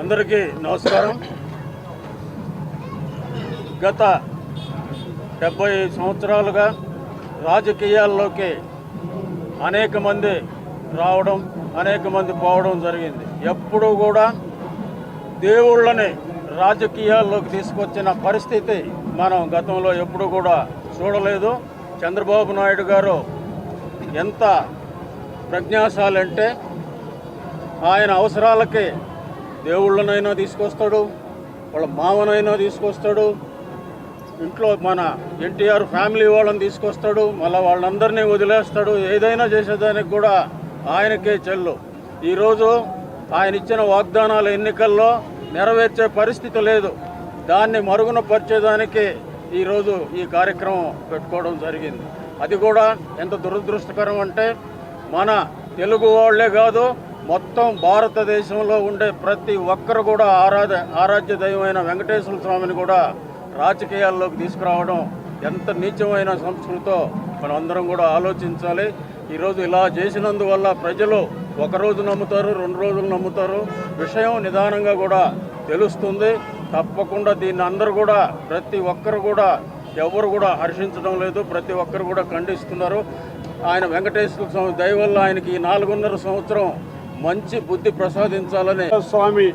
అందరికీ నమస్కారం. గత డెబ్బై సంవత్సరాలుగా రాజకీయాల్లోకి అనేక మంది రావడం అనేక మంది పోవడం జరిగింది. ఎప్పుడూ కూడా దేవుళ్ళని రాజకీయాల్లోకి తీసుకొచ్చిన పరిస్థితి మనం గతంలో ఎప్పుడూ కూడా చూడలేదు. చంద్రబాబు నాయుడు గారు ఎంత ప్రజ్ఞాశాలంటే ఆయన అవసరాలకి దేవుళ్ళనైనా తీసుకొస్తాడు వాళ్ళ మామనైనా తీసుకొస్తాడు ఇంట్లో మన ఎన్టీఆర్ ఫ్యామిలీ వాళ్ళని తీసుకొస్తాడు మళ్ళీ వాళ్ళందరినీ వదిలేస్తాడు ఏదైనా చేసేదానికి కూడా ఆయనకే చెల్లు. ఈరోజు ఆయన ఇచ్చిన వాగ్దానాల ఎన్నికల్లో నెరవేర్చే పరిస్థితి లేదు. దాన్ని మరుగున పరిచేదానికి ఈరోజు ఈ కార్యక్రమం పెట్టుకోవడం జరిగింది. అది కూడా ఎంత దురదృష్టకరం అంటే మన తెలుగు వాళ్ళే కాదు మొత్తం భారతదేశంలో ఉండే ప్రతి ఒక్కరు కూడా ఆరాధ ఆరాధ్య దైవమైన వెంకటేశ్వర స్వామిని కూడా రాజకీయాల్లోకి తీసుకురావడం ఎంత నీచమైన సంస్కృతో మనందరం కూడా ఆలోచించాలి. ఈరోజు ఇలా చేసినందువల్ల ప్రజలు ఒక రోజు నమ్ముతారు రెండు రోజులు నమ్ముతారు. విషయం నిదానంగా కూడా తెలుస్తుంది. తప్పకుండా దీన్ని అందరూ కూడా ప్రతి ఒక్కరు కూడా ఎవరు కూడా హర్షించడం లేదు. ప్రతి ఒక్కరు కూడా ఖండిస్తున్నారు. ఆయన వెంకటేశ్వర స్వామి దయవల్ల ఆయనకి ఈ నాలుగున్నర సంవత్సరం మంచి బుద్ధి ప్రసాదించాలని. స్వామి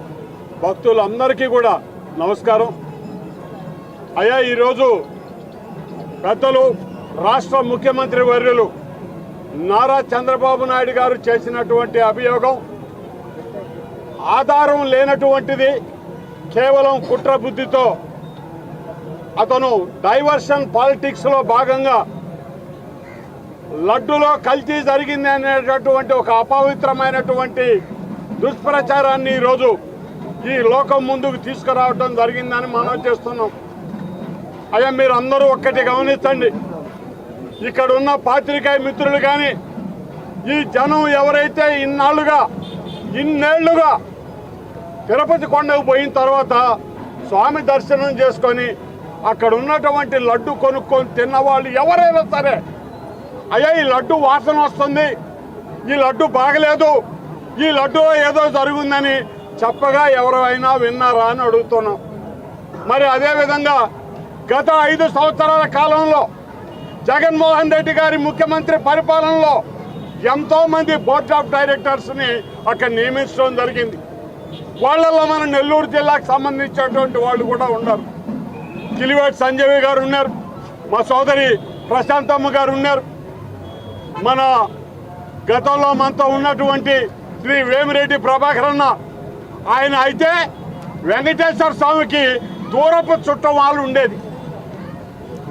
భక్తులందరికీ కూడా నమస్కారం. అయ్యా ఈరోజు పెద్దలు రాష్ట్ర ముఖ్యమంత్రి వర్యులు నారా చంద్రబాబు నాయుడు గారు చేసినటువంటి అభియోగం ఆధారం లేనటువంటిది కేవలం కుట్ర బుద్ధితో అతను డైవర్షన్ పాలిటిక్స్లో భాగంగా లడ్డులో కల్తీ జరిగింది అనేటటువంటి ఒక అపవిత్రమైనటువంటి దుష్ప్రచారాన్ని ఈరోజు ఈ లోకం ముందుకు తీసుకురావడం జరిగిందని మనం చేస్తున్నాం. అయ్యా మీరు అందరూ ఒక్కటి గమనించండి. ఇక్కడ ఉన్న పాత్రికాయ మిత్రులు కానీ ఈ జనం ఎవరైతే ఇన్నాళ్ళుగా ఇన్నేళ్ళుగా తిరుపతి కొండకు పోయిన తర్వాత స్వామి దర్శనం చేసుకొని అక్కడ ఉన్నటువంటి లడ్డు కొనుక్కొని తిన్నవాళ్ళు ఎవరైనా సరే అయ్యా ఈ లడ్డు వాసన వస్తుంది. ఈ లడ్డు బాగలేదు. ఈ లడ్డు ఏదో జరుగుందని చెప్పగా ఎవరైనా విన్నారా అని అడుగుతున్నాం. మరి అదేవిధంగా గత ఐదు సంవత్సరాల కాలంలో జగన్మోహన్ రెడ్డి గారి ముఖ్యమంత్రి పరిపాలనలో ఎంతో మంది బోర్డ్ ఆఫ్ డైరెక్టర్స్ని అక్కడ నియమించడం జరిగింది. వాళ్ళల్లో మన నెల్లూరు జిల్లాకు సంబంధించినటువంటి వాళ్ళు కూడా ఉన్నారు. కిలివేటి సంజయ్ గారు ఉన్నారు. మా సోదరి ప్రశాంతమ్మ గారు ఉన్నారు. మన గతంలో మనతో ఉన్నటువంటి శ్రీ వేమిరెడ్డి ప్రభాకర్ అన్న ఆయన అయితే వెంకటేశ్వర స్వామికి దూరపు చుట్టం వాళ్ళు ఉండేది.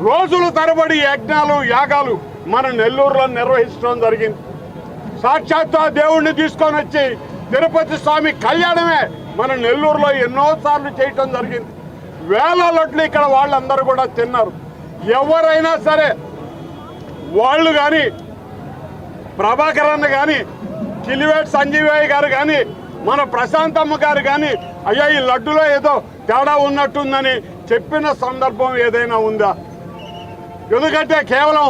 రోజుల తరబడి యజ్ఞాలు యాగాలు మన నెల్లూరులో నిర్వహించడం జరిగింది. సాక్షాత్ దేవుణ్ణి తీసుకొని వచ్చి తిరుపతి స్వామి కళ్యాణమే మన నెల్లూరులో ఎన్నోసార్లు చేయటం జరిగింది. వేల లొట్లు ఇక్కడ వాళ్ళందరూ కూడా తిన్నారు. ఎవరైనా సరే వాళ్ళు కానీ ప్రభాకర్ అన్న కానీ కిలివేట్ సంజీవయ్య గారు కానీ మన ప్రశాంతమ్మ గారు కానీ అయ్యా ఈ లడ్డులో ఏదో తేడా ఉన్నట్టుందని చెప్పిన సందర్భం ఏదైనా ఉందా? ఎందుకంటే కేవలం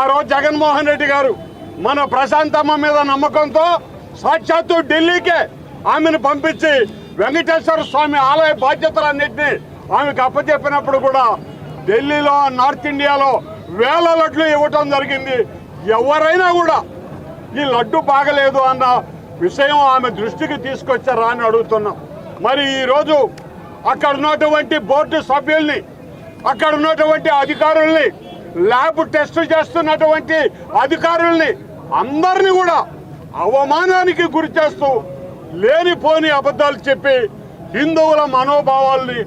ఆ రోజు జగన్మోహన్ రెడ్డి గారు మన ప్రశాంతమ్మ మీద నమ్మకంతో సాక్షాత్తు ఢిల్లీకే ఆమెను పంపించి వెంకటేశ్వర స్వామి ఆలయ బాధ్యతలన్నింటినీ ఆమెకు అప్పచెప్పినప్పుడు కూడా ఢిల్లీలో నార్త్ ఇండియాలో వేల లడ్లు ఇవ్వటం జరిగింది. ఎవరైనా కూడా ఈ లడ్డు బాగలేదు అన్న విషయం ఆమె దృష్టికి తీసుకొచ్చారా అని అడుగుతున్నాం. మరి ఈరోజు అక్కడ ఉన్నటువంటి బోర్డు సభ్యుల్ని అక్కడ ఉన్నటువంటి అధికారుల్ని ల్యాబ్ టెస్ట్ చేస్తున్నటువంటి అధికారుల్ని అందరినీ కూడా అవమానానికి గురి చేస్తూ లేనిపోని అబద్ధాలు చెప్పి హిందువుల మనోభావాల్ని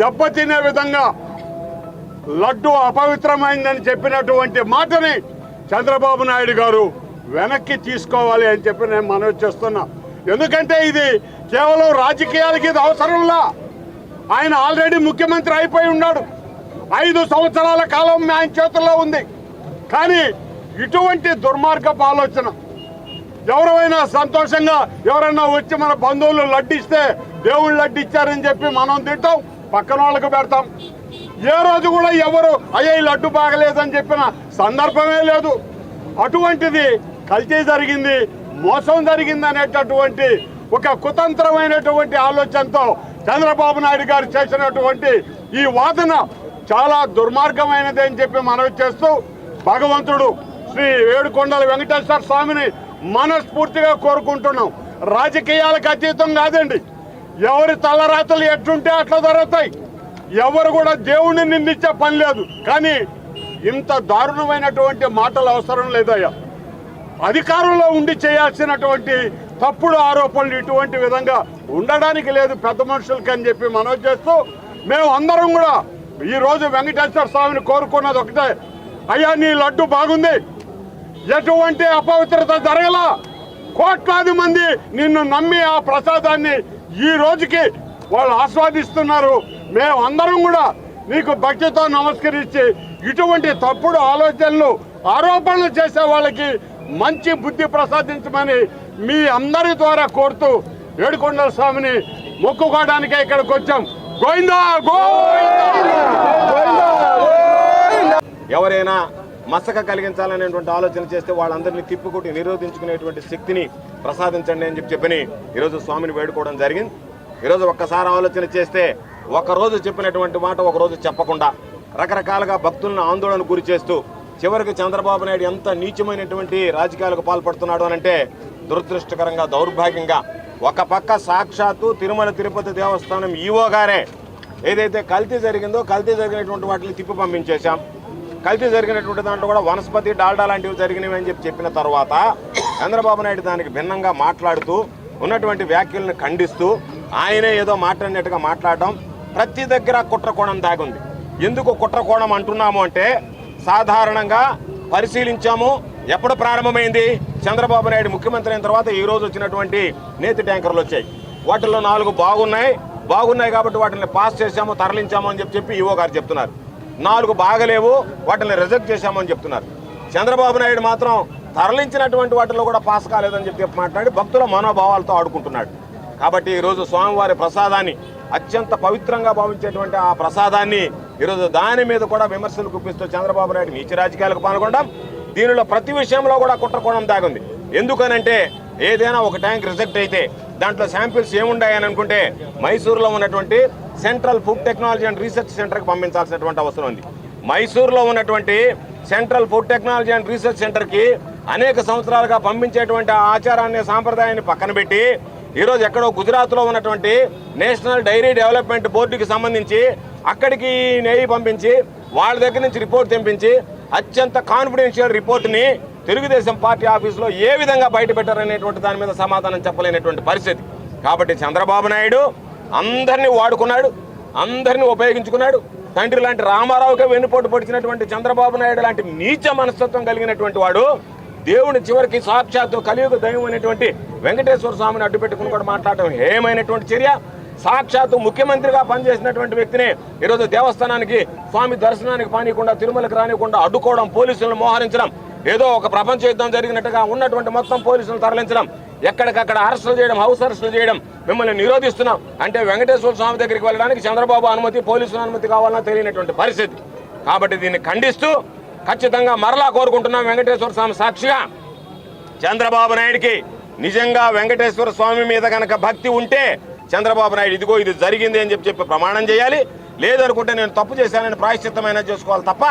దెబ్బతినే విధంగా లడ్డు అపవిత్రమైందని చెప్పినటువంటి మాటని చంద్రబాబు నాయుడు గారు వెనక్కి తీసుకోవాలి అని చెప్పి నేను మనవి చేస్తున్నా. ఎందుకంటే ఇది కేవలం రాజకీయాలకి ఇది అవసరంలా. ఆయన ఆల్రెడీ ముఖ్యమంత్రి అయిపోయి ఉన్నాడు. ఐదు సంవత్సరాల కాలం ఆయన చేతుల్లో ఉంది. కానీ ఇటువంటి దుర్మార్గపు ఆలోచన ఎవరైనా సంతోషంగా ఎవరైనా వచ్చి మన బంధువులు లడ్డిస్తే దేవుళ్ళు లడ్డిచ్చారని చెప్పి మనం తింటాం పక్కన వాళ్ళకి పెడతాం. ఏ రోజు కూడా ఎవరు అయ్యే లడ్డు బాగలేదని చెప్పిన సందర్భమే లేదు. అటువంటిది కల్తీ జరిగింది మోసం జరిగింది అనేటటువంటి ఒక కుతంత్రమైనటువంటి ఆలోచనతో చంద్రబాబు నాయుడు గారు చేసినటువంటి ఈ వాదన చాలా దుర్మార్గమైనది అని చెప్పి మనవి చేస్తూ భగవంతుడు శ్రీ ఏడుకొండల వెంకటేశ్వర స్వామిని మనస్ఫూర్తిగా కోరుకుంటున్నాం. రాజకీయాలకు అతీతం కాదండి. ఎవరి తలరాతలు ఎట్లుంటే అట్లా జరుగుతాయి. ఎవరు కూడా దేవుణ్ణి నిందించే పని లేదు. కానీ ఇంత దారుణమైనటువంటి మాటలు అవసరం లేదయ్యా. అధికారంలో ఉండి చేయాల్సినటువంటి తప్పుడు ఆరోపణలు ఇటువంటి విధంగా ఉండడానికి లేదు పెద్ద మనుషులకి అని చెప్పి మనవి చేస్తూ మేము అందరం కూడా ఈ రోజు వెంకటేశ్వర స్వామిని కోరుకున్నది ఒకటే. అయ్యా నీ లడ్డు బాగుంది. ఎటువంటి అపవిత్రత జరగలా. కోట్లాది మంది నిన్ను నమ్మి ఆ ప్రసాదాన్ని ఈ రోజుకి వాళ్ళు ఆస్వాదిస్తున్నారు. మేము అందరం కూడా నీకు భక్తితో నమస్కరించి ఇటువంటి తప్పుడు ఆలోచనలు ఆరోపణలు చేసే వాళ్ళకి మంచి బుద్ధి ప్రసాదించమని మీ అందరి ద్వారా కోరుతూ ఏడుకొండల స్వామిని మొక్కుకోవడానికే ఇక్కడికి వచ్చాం. గోవిందా గోవిందా! ఎవరైనా మసక కలిగించాలనేటువంటి ఆలోచన చేస్తే వాళ్ళందరినీ తిప్పుకొట్టి నిరోధించుకునేటువంటి శక్తిని ప్రసాదించండి అని చెప్పి చెప్పని ఈరోజు స్వామిని వేడుకోవడం జరిగింది. ఈరోజు ఒక్కసారి ఆలోచన చేస్తే ఒక రోజు చెప్పినటువంటి మాట ఒక రోజు చెప్పకుండా రకరకాలుగా భక్తులను ఆందోళన గురి చేస్తూ చివరికి చంద్రబాబు నాయుడు ఎంత నీచమైనటువంటి రాజకీయాలకు పాల్పడుతున్నాడు అనంటే దురదృష్టకరంగా దౌర్భాగ్యంగా ఒక పక్క సాక్షాత్తు తిరుమల తిరుపతి దేవస్థానం ఈవో గారే. ఏదైతే కల్తీ జరిగిందో కల్తీ జరిగినటువంటి వాటిని తిప్పి పంపించేశాం. కల్తీ జరిగినటువంటి దాంట్లో కూడా వనస్పతి డాల్డా లాంటివి జరిగినవి అని చెప్పి చెప్పిన తర్వాత చంద్రబాబు నాయుడు దానికి భిన్నంగా మాట్లాడుతూ ఉన్నటువంటి వ్యాఖ్యలను ఖండిస్తూ ఆయనే ఏదో మాట్లాడినట్టుగా మాట్లాడడం ప్రతి దగ్గర కుట్రకోణం దాగుంది. ఎందుకు కుట్రకోణం అంటున్నాము అంటే సాధారణంగా పరిశీలించాము. ఎప్పుడు ప్రారంభమైంది? చంద్రబాబు నాయుడు ముఖ్యమంత్రి అయిన తర్వాత ఈ రోజు వచ్చినటువంటి నేతి ట్యాంకర్లు వచ్చాయి. వాటిల్లో నాలుగు బాగున్నాయి. బాగున్నాయి కాబట్టి వాటిని పాస్ చేశాము తరలించాము అని చెప్పి చెప్పి ఈవో గారు చెప్తున్నారు. నాలుగు బాగలేవు వాటిని రిజెక్ట్ చేశామని చెప్తున్నారు. చంద్రబాబు నాయుడు మాత్రం తరలించినటువంటి వాటిలో కూడా పాస్ కాలేదని చెప్పి చెప్పి మాట్లాడి భక్తుల మనోభావాలతో ఆడుకుంటున్నాడు. కాబట్టి ఈరోజు స్వామివారి ప్రసాదాన్ని అత్యంత పవిత్రంగా భావించేటువంటి ఆ ప్రసాదాన్ని ఈరోజు దాని మీద కూడా విమర్శలు గుప్పిస్తూ చంద్రబాబు నాయుడు నీచి రాజకీయాలకు పాల్గొనడం దీనిలో ప్రతి విషయంలో కూడా కుట్రకోణం దాగుంది. ఎందుకనంటే ఏదైనా ఒక ట్యాంక్ రిజెక్ట్ అయితే దాంట్లో శాంపిల్స్ ఏముండాయని అనుకుంటే మైసూరులో ఉన్నటువంటి central food technology and research సెంటర్కి పంపించాల్సినటువంటి అవసరం ఉంది. మైసూరులో ఉన్నటువంటి central food technology and research సెంటర్కి అనేక సంవత్సరాలుగా పంపించేటువంటి ఆచారాన్ని సాంప్రదాయాన్ని పక్కన పెట్టి ఈరోజు ఎక్కడో గుజరాత్లో ఉన్నటువంటి నేషనల్ డైరీ డెవలప్మెంట్ బోర్డుకి సంబంధించి అక్కడికి నెయ్యి పంపించి వాళ్ళ దగ్గర నుంచి రిపోర్ట్ తెంపించి అత్యంత కాన్ఫిడెన్షియల్ రిపోర్ట్ని తెలుగుదేశం పార్టీ ఆఫీసులో ఏ విధంగా బయట పెట్టారనేటువంటి దాని మీద సమాధానం చెప్పలేనటువంటి పరిస్థితి. కాబట్టి చంద్రబాబు నాయుడు అందరినీ వాడుకున్నాడు అందరినీ ఉపయోగించుకున్నాడు. తండ్రి లాంటి రామారావుకే వెన్నుపోటు పొడిచినటువంటి చంద్రబాబు నాయుడు లాంటి నీచ మనస్తత్వం కలిగినటువంటి వాడు దేవుని చివరికి సాక్షాత్తు కలియుగ దైవం అనేటువంటి వెంకటేశ్వర స్వామిని అడ్డుపెట్టుకుని కూడా మాట్లాడటం ఏమైనటువంటి చర్య? సాక్షాత్తు ముఖ్యమంత్రిగా పనిచేసినటువంటి వ్యక్తిని ఈరోజు దేవస్థానానికి స్వామి దర్శనానికి పానీయకుండా తిరుమలకు రానికుండా అడ్డుకోవడం పోలీసులను మోహరించడం ఏదో ఒక ప్రపంచ యుద్ధం జరిగినట్టుగా ఉన్నటువంటి మొత్తం పోలీసులను తరలించడం ఎక్కడికక్కడ అరెస్టులు చేయడం హౌస్ అరెస్టులు చేయడం మిమ్మల్ని నిరోధిస్తున్నాం. అంటే వెంకటేశ్వర స్వామి దగ్గరికి వెళ్ళడానికి చంద్రబాబు అనుమతి పోలీసుల అనుమతి కావాలన్నా తెలియనటువంటి పరిస్థితి. కాబట్టి దీన్ని ఖండిస్తూ ఖచ్చితంగా మరలా కోరుకుంటున్నాం వెంకటేశ్వర స్వామి సాక్షిగా. చంద్రబాబు నాయుడికి నిజంగా వెంకటేశ్వర స్వామి మీద కనుక భక్తి ఉంటే చంద్రబాబు నాయుడు ఇదిగో ఇది జరిగింది అని చెప్పి చెప్పి ప్రమాణం చేయాలి. లేదనుకుంటే నేను తప్పు చేశానని ప్రాయశ్చిత్తమైన చేసుకోవాలి తప్ప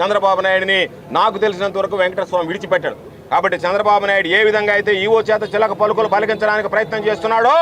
చంద్రబాబు నాయుడిని నాకు తెలిసినంత వరకు వెంకటేశ్వర స్వామి విడిచిపెట్టాడు. కాబట్టి చంద్రబాబు నాయుడు ఏ విధంగా అయితే ఈవో చేత చిలక పలుకులు పలికించడానికి ప్రయత్నం చేస్తున్నాడో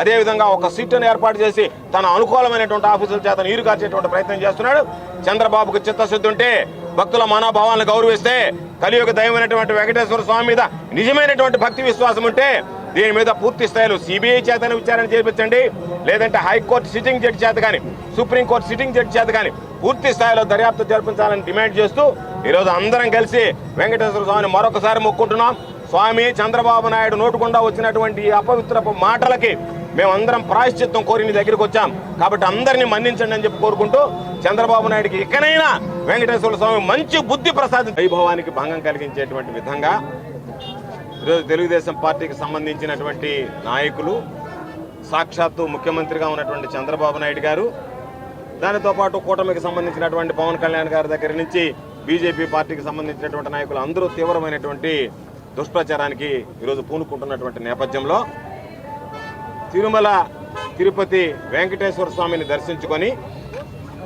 అదేవిధంగా ఒక సీట్ను ఏర్పాటు చేసి తన అనుకూలమైనటువంటి ఆఫీసుల చేత నీరు కార్చేటువంటి ప్రయత్నం చేస్తున్నాడు. చంద్రబాబుకు చిత్తశుద్ధి ఉంటే భక్తుల మనోభావాలను గౌరవిస్తే కలియుగ దైవమైనటువంటి వెంకటేశ్వర స్వామి మీద నిజమైనటువంటి భక్తి విశ్వాసం ఉంటే దీని మీద పూర్తి స్థాయిలో సిబిఐ చేతనే విచారణ చేపించండి. లేదంటే హైకోర్టు సిట్టింగ్ జడ్జి చేత కానీ సుప్రీంకోర్టు సిట్టింగ్ జడ్జి చేత కానీ పూర్తి స్థాయిలో దర్యాప్తు జరిపించాలని డిమాండ్ చేస్తూ ఈరోజు అందరం కలిసి వెంకటేశ్వర స్వామిని మరొకసారి మొక్కుంటున్నాం. స్వామి చంద్రబాబు నాయుడు నోటుకుండా వచ్చినటువంటి అపవిత్రపు మాటలకి మేమందరం ప్రాయశ్చిత్తం కోరి నీ దగ్గరికి వచ్చాం. కాబట్టి అందరినీ మన్నించండి అని చెప్పి కోరుకుంటూ చంద్రబాబు నాయుడికి ఇకనైనా వెంకటేశ్వర స్వామి మంచి బుద్ధి ప్రసాదం వైభవానికి భంగం కలిగించేటువంటి విధంగా ఈరోజు తెలుగుదేశం పార్టీకి సంబంధించినటువంటి నాయకులు సాక్షాత్తు ముఖ్యమంత్రిగా ఉన్నటువంటి చంద్రబాబు నాయుడు గారు దానితో పాటు కూటమికి సంబంధించినటువంటి పవన్ కళ్యాణ్ గారి దగ్గర నుంచి బీజేపీ పార్టీకి సంబంధించినటువంటి నాయకులు అందరూ తీవ్రమైనటువంటి దుష్ప్రచారానికి ఈరోజు పూనుకుంటున్నటువంటి నేపథ్యంలో తిరుమల తిరుపతి వెంకటేశ్వర స్వామిని దర్శించుకొని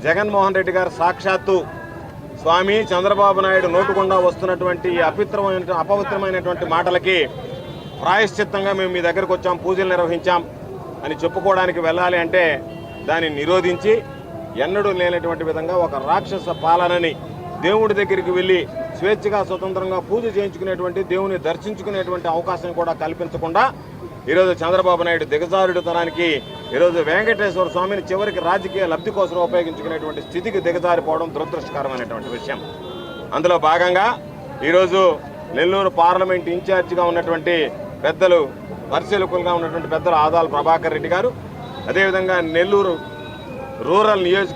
జగన్మోహన్ రెడ్డి గారు సాక్షాత్తు స్వామి చంద్రబాబు నాయుడు నోటుకుండా వస్తున్నటువంటి ఈ అపిత్రమైన అపవిత్రమైనటువంటి మాటలకి ప్రాయశ్చిత్తంగా మేము మీ దగ్గరకు వచ్చాం పూజలు నిర్వహించాం అని చెప్పుకోవడానికి వెళ్ళాలి అంటే దాన్ని నిరోధించి ఎన్నడూ లేనటువంటి విధంగా ఒక రాక్షస పాలనని దేవుడి దగ్గరికి వెళ్ళి స్వేచ్ఛగా స్వతంత్రంగా పూజ చేయించుకునేటువంటి దేవుని దర్శించుకునేటువంటి అవకాశం కూడా కల్పించకుండా ఈరోజు చంద్రబాబు నాయుడు దిగజారుడుతనానికి ఈరోజు వెంకటేశ్వర స్వామిని చివరికి రాజకీయ లబ్ధి కోసం ఉపయోగించుకునేటువంటి స్థితికి దిగజారిపోవడం దురదృష్టకరమైనటువంటి విషయం. అందులో భాగంగా ఈరోజు నెల్లూరు పార్లమెంట్ ఇన్ఛార్జిగా ఉన్నటువంటి పెద్దలు పరిశీలకులుగా ఉన్నటువంటి పెద్దలు ఆదాల ప్రభాకర్ రెడ్డి గారు అదేవిధంగా నెల్లూరు రూరల్ నియోజక